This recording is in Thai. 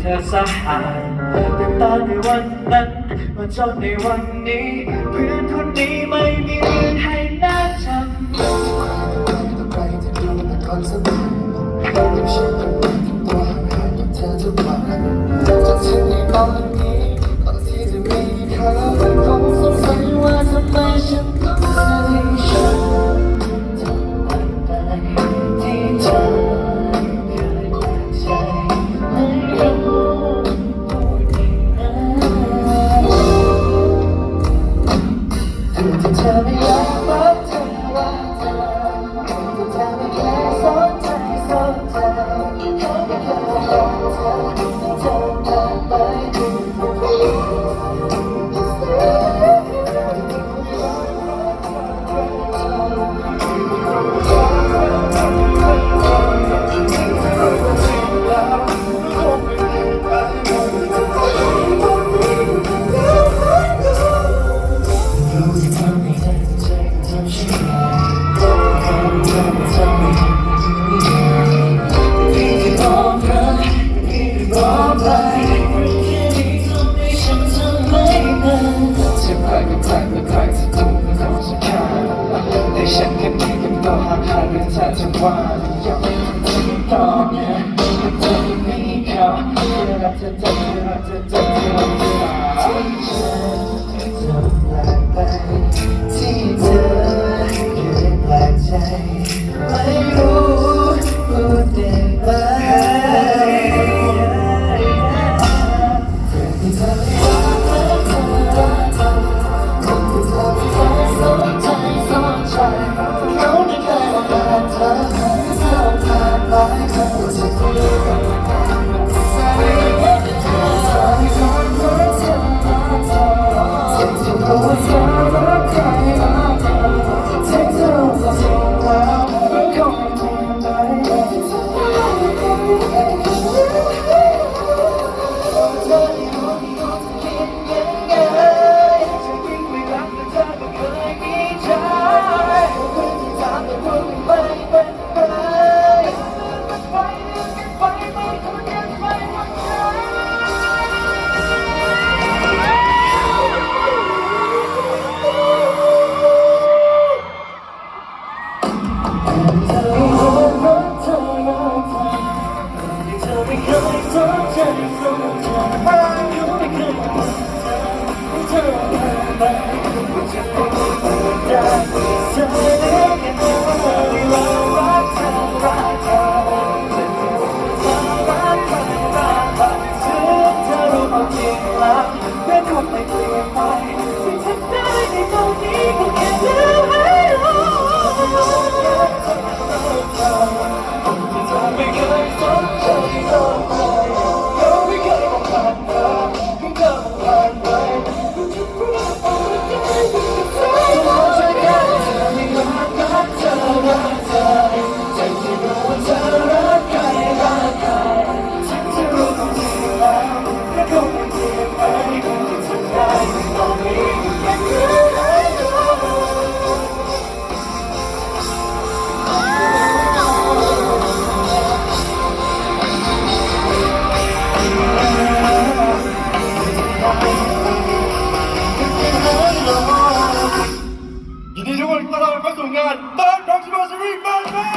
เธอสหายแต่ตอนในวันนั้นมาจบในวันนี้เพื่อนคนนี้ไม่มีเรื่องให้น่าจำเราจะคอยเป็นคไปจะดูเป็นคนสบายเราเก็ช่อคนนี้ตัวห่างๆกับเธอทุกวันจนฉันในตอนนี้ตอนทีจะมีเธอคงสงสัยว่าทำไมฉันต้องเสียใจที่เธอ zaczerpali Ja ci to nie Uczestnika take me tyle, tyle, tyle, tyle Yeah. God. Five Proxima Serene, five, five.